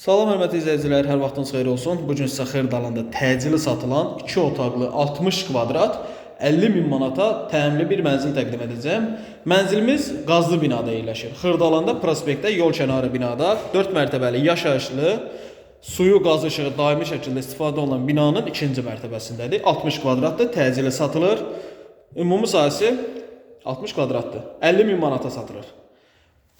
Salam hörmətli izləyicilər, hər vaxtınız xeyir olsun. Bu gün sizə Xırdalanda təcili satılan 2 otaqlı 60 kvadrat 50 min manata təmiri bir mənzil təqdim edəcəm. Mənzilimiz qazlı binada yerləşir. Xırdalanda prospektdə yol kənarı binada 4 mərtəbəli yaşayışlı suyu, qaz işığı daimi şəkildə istifadə olunan binanın ikinci mərtəbəsindədir. 60 kvadratdır, təcili satılır. Ümumi sahəsi 60 kvadratdır. 50 min manata satılır.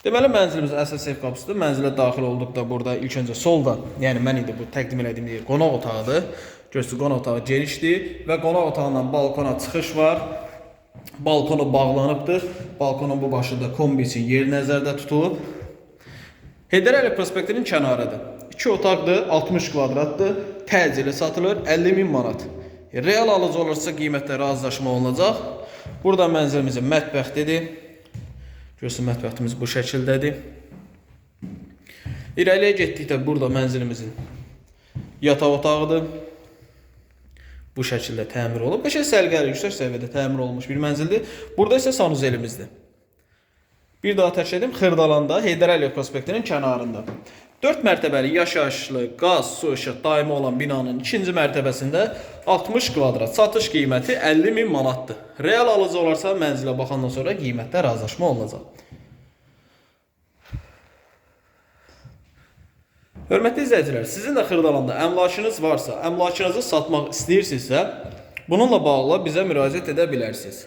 Deməli mənzilimiz əsas ev qapısıdır. Mənzilə daxil olduqda burada ilk öncə solda, yəni mən indi bu təqdim elədiyim yer qonaq otağıdır. Görsünüz qonaq otağı genişdir və qonaq otağından balkona çıxış var. Balkonu bağlanıbdır. Balkonun bu başında kombi üçün yer nəzərdə tutulub. Heydər Əliyev prospektinin kənarıdır. 2 otaqdır, 60 kvadratdır. Təcili satılır 50 min manat. Real alıcı olursa qiymətdə razılaşma olunacaq. Burada mənzilimizin mətbəxtidir. Görürsün mətbəxtimiz bu şəkildədir. İrəliyə getdikdə burada mənzilimizin yataq otağıdır. Bu şəkildə təmir olunub. Qəşəng səliqəli, yüksək səviyyədə təmir olunmuş bir mənzildir. Burada isə sanuzelimizdir. Bir daha təkrar edim, Xırdalanda Heydər Əliyev prospektinin kənarında. 4 mərtəbəli yaşayışlı, qaz, su, işıq daimi olan binanın ikinci mərtəbəsində 60 kvadrat satış qiyməti 50 min manatdır. Real alıcı olarsa mənzilə baxandan sonra qiymətdə razılaşma olunacaq. Hörmətli izləyicilər, sizin də Xırdalanda əmlakınız varsa, əmlakınızı satmaq istəyirsinizsə, bununla bağlı bizə müraciət edə bilərsiniz.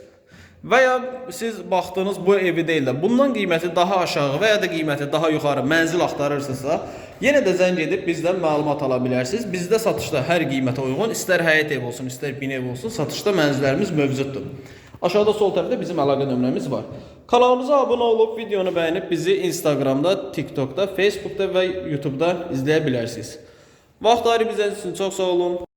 Və ya siz baxdığınız bu evi deyil də bundan qiyməti daha aşağı və ya da qiyməti daha yuxarı mənzil axtarırsınızsa, yenə də zəng edib bizdən məlumat ala bilərsiniz. Bizdə satışda hər qiymətə uyğun, istər həyət ev olsun, istər bina ev olsun, satışda mənzillərimiz mövcuddur. Aşağıda sol tərəfdə bizim əlaqə nömrəmiz var. Kanalımıza abunə olub videonu bəyənib bizi Instagramda, TikTokda, Facebookda və YouTube'da izləyə bilərsiniz. Vaxt izlədiyiniz üçün çox sağ olun.